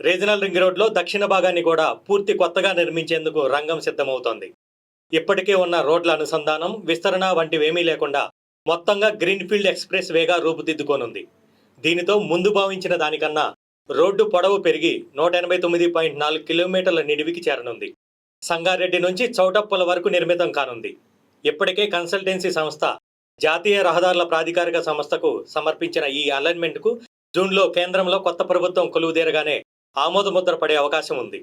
Regional ring రోడ్లో దక్షిణ భాగాన్ని కూడా పూర్తి కొత్తగా నిర్మించేందుకు రంగం సిద్ధమవుతోంది. ఇప్పటికే ఉన్న రోడ్ల అనుసంధానం విస్తరణ వంటివేమీ లేకుండా మొత్తంగా గ్రీన్ఫీల్డ్ ఎక్స్ప్రెస్ వేగా రూపుదిద్దుకోనుంది. దీనితో ముందు భావించిన దానికన్నా రోడ్డు పొడవు పెరిగి నూట ఎనభై తొమ్మిది పాయింట్ నాలుగు కిలోమీటర్ల నిడివికి చేరనుంది. సంగారెడ్డి నుంచి చౌటప్పల వరకు నిర్మితం కానుంది. ఇప్పటికే కన్సల్టెన్సీ సంస్థ జాతీయ రహదారుల ప్రాధికారిక సంస్థకు సమర్పించిన ఈ అలైన్మెంట్కు జూన్లో కేంద్రంలో కొత్త ప్రభుత్వం కొలువుదీరగానే ఆమోదముద్ర పడే అవకాశం ఉంది.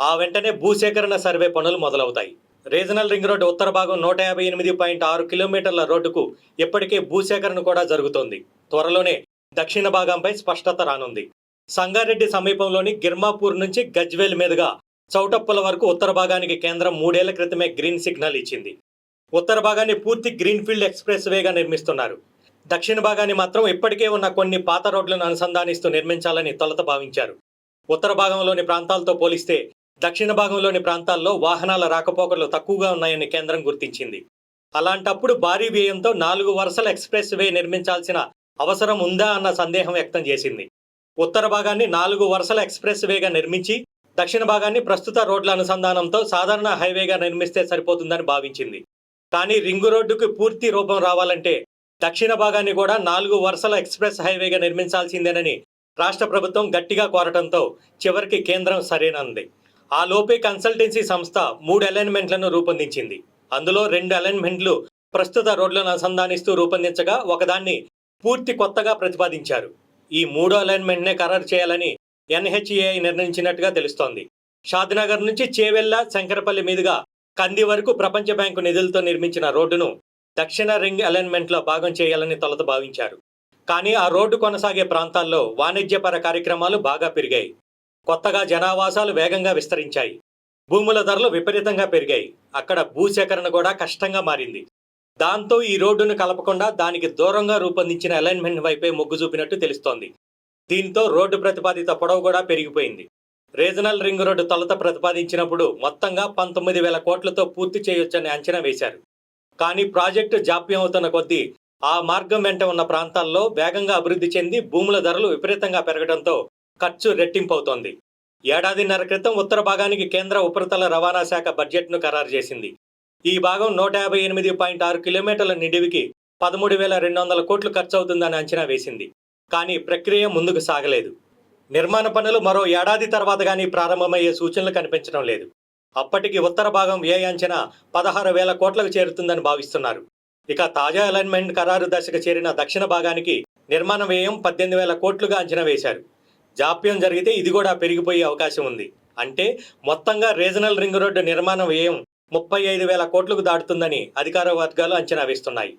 ఆ వెంటనే భూసేకరణ సర్వే పనులు మొదలవుతాయి. రీజనల్ రింగ్ రోడ్డు ఉత్తర భాగం నూట యాభై ఎనిమిది పాయింట్ ఆరు కిలోమీటర్ల రోడ్డుకు ఇప్పటికే భూసేకరణ కూడా జరుగుతోంది. త్వరలోనే దక్షిణ భాగంపై స్పష్టత రానుంది. సంగారెడ్డి సమీపంలోని గిర్మాపూర్ నుంచి గజ్వేల్ మీదుగా చౌటప్పల వరకు ఉత్తర భాగానికి కేంద్రం మూడేళ్ళ క్రితమే గ్రీన్ సిగ్నల్ ఇచ్చింది. ఉత్తర భాగాన్ని పూర్తి గ్రీన్ఫీల్డ్ ఎక్స్ప్రెస్ వేగా నిర్మిస్తున్నారు. దక్షిణ భాగాన్ని మాత్రం ఇప్పటికే ఉన్న కొన్ని పాత రోడ్లను అనుసంధానిస్తూ నిర్మించాలని తొలత భావించారు. ఉత్తర భాగంలోని ప్రాంతాలతో పోలిస్తే దక్షిణ భాగంలోని ప్రాంతాల్లో వాహనాల రాకపోకలు తక్కువగా ఉన్నాయని కేంద్రం గుర్తించింది. అలాంటప్పుడు భారీ వ్యయంతో నాలుగు వరుసల ఎక్స్ప్రెస్ వే నిర్మించాల్సిన అవసరం ఉందా అన్న సందేహం వ్యక్తం చేసింది. ఉత్తర భాగాన్ని నాలుగు వరుసల ఎక్స్ప్రెస్ వేగా నిర్మించి దక్షిణ భాగాన్ని ప్రస్తుత రోడ్ల అనుసంధానంతో సాధారణ హైవేగా నిర్మిస్తే సరిపోతుందని భావించింది. కానీ రింగు రోడ్డుకు పూర్తి రూపం రావాలంటే దక్షిణ భాగాన్ని కూడా నాలుగు వరుసల ఎక్స్ప్రెస్ హైవేగా నిర్మించాల్సిందేనని రాష్ట్ర ప్రభుత్వం గట్టిగా కోరటంతో చివరికి కేంద్రం సరేనంది. ఆ లోపే కన్సల్టెన్సీ సంస్థ మూడు అలైన్మెంట్లను రూపొందించింది. అందులో రెండు అలైన్మెంట్లు ప్రస్తుత రోడ్లను అనుసంధానిస్తూ రూపొందించగా ఒకదాన్ని పూర్తి కొత్తగా ప్రతిపాదించారు. ఈ మూడో అలైన్మెంట్నే ఖరారు చేయాలని ఎన్హెచ్ఏఐ నిర్ణయించినట్టుగా తెలుస్తోంది. షాద్నగర్ నుంచి చేవెళ్ళ శంకరపల్లి మీదుగా కంది వరకు ప్రపంచ బ్యాంకు నిధులతో నిర్మించిన రోడ్డును దక్షిణ రింగ్ అలైన్మెంట్లో భాగం చేయాలని తొలత భావించారు. కానీ ఆ రోడ్డు కొనసాగే ప్రాంతాల్లో వాణిజ్యపర కార్యక్రమాలు బాగా పెరిగాయి. కొత్తగా జనావాసాలు వేగంగా విస్తరించాయి. భూముల ధరలు విపరీతంగా పెరిగాయి. అక్కడ భూసేకరణ కూడా కష్టంగా మారింది. దాంతో ఈ రోడ్డును కలపకుండా దానికి దూరంగా రూపొందించిన అలైన్మెంట్ వైపే మొగ్గు చూపినట్టు తెలుస్తోంది. దీంతో రోడ్డు ప్రతిపాదిత పొడవు కూడా పెరిగిపోయింది. రీజనల్ రింగ్ రోడ్డు తొలత ప్రతిపాదించినప్పుడు మొత్తంగా పంతొమ్మిది వేల కోట్లతో పూర్తి చేయొచ్చని అంచనా వేశారు. కానీ ప్రాజెక్టు జాప్యం అవుతున్న కొద్దీ ఆ మార్గం వెంట ఉన్న ప్రాంతాల్లో వేగంగా అభివృద్ధి చెంది భూముల ధరలు విపరీతంగా పెరగడంతో ఖర్చు రెట్టింపవుతోంది. ఏడాదిన్నర క్రితం ఉత్తర భాగానికి కేంద్ర ఉపరితల రవాణా శాఖ బడ్జెట్ను ఖరారు చేసింది. ఈ భాగం నూట యాభై ఎనిమిది పాయింట్ ఆరు కిలోమీటర్ల నిడివికి పదమూడు వేల రెండు వందల కోట్లు ఖర్చు అవుతుందని అంచనా వేసింది. కానీ ప్రక్రియ ముందుకు సాగలేదు. నిర్మాణ పనులు మరో ఏడాది తర్వాత కానీ ప్రారంభమయ్యే సూచనలు కనిపించడం లేదు. అప్పటికి ఉత్తర భాగం వ్యయ అంచనా పదహారు వేల కోట్లకు చేరుతుందని భావిస్తున్నారు. ఇక తాజా అలైన్మెంట్ ఖరారు దశకు చేరిన దక్షిణ భాగానికి నిర్మాణ వ్యయం పద్దెనిమిది వేల కోట్లుగా అంచనా వేశారు. జాప్యం జరిగితే ఇది కూడా పెరిగిపోయే అవకాశం ఉంది. అంటే మొత్తంగా రీజనల్ రింగ్ రోడ్డు నిర్మాణ వ్యయం ముప్పై ఐదు వేల కోట్లకు దాటుతుందని అధికార వర్గాలు అంచనా వేస్తున్నాయి.